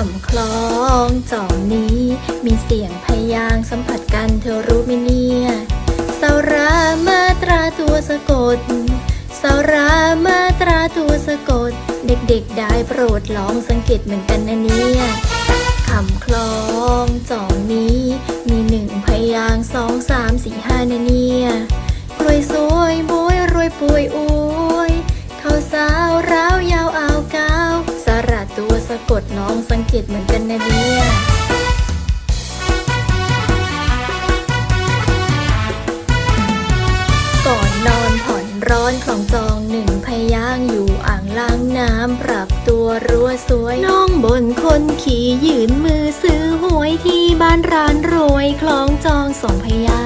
คำคล้องจองนี้ มีเสียงพยางสัมผัสกันเธอรู้ไหมเนี่ยสารามาตราตัวสะกดสารามาตราตัวสะกด เด็กๆได้โปรดลองสังเกตเหมือนกันนะเนี่ยคำคล้องจองนี้ มีหนึ่งพยางสองสามสี่ห้านะเนี่ย สะกดลองสังเกตเหมือนกันนะเนี่ยก่อนนอนผ่อนร้อนของจองหนึ่งพยางอยู่อ่างล้างน้ำปรับตัวรัวสวย น้องบนคนขี่ยืนมือซื้อหวยที่บ้านร้านรวยคล้องจองสองพยาง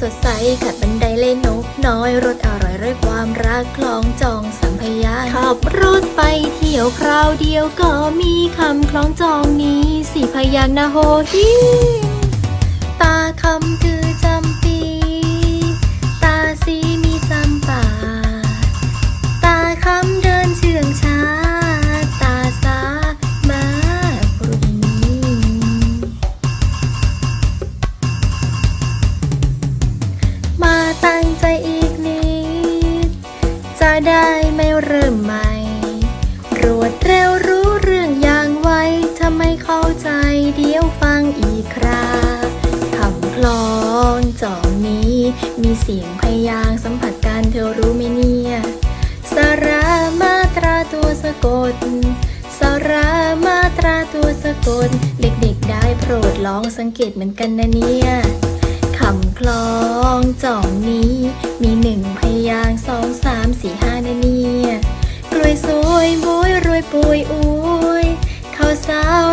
สดใสขัดบันไดเล่นนกน้อยรถอร่อยด้วยความรักคล้องจองสัมพยางค์ขับรถไปเที่ยวคราวเดียวก็มีคำคล้องจองนี้สี่พยางค์นะโฮฮิตาคำคือ ตั้งใจอีกนิด จะได้ไม่เริ่มใหม่ รวดเร็วรู้เรื่องอย่างไวถ้าไม่เข้าใจเดี๋ยวฟังอีกคราคำคลองจองนี้ มีเสียงพยางสัมผัสกันเธอรู้ไหมเนี่ยสารามาตราตัวสะกดสารามาตราตัวสะกด เด็กๆได้โปรดลองสังเกตเหมือนกันนะเนี่ยำคลองจองนี้ มีหนึ่งพยางสองสามสี่ห้านะเนี่ย กล้วยสวยบวยรวยป่วยอวยข้าวสาว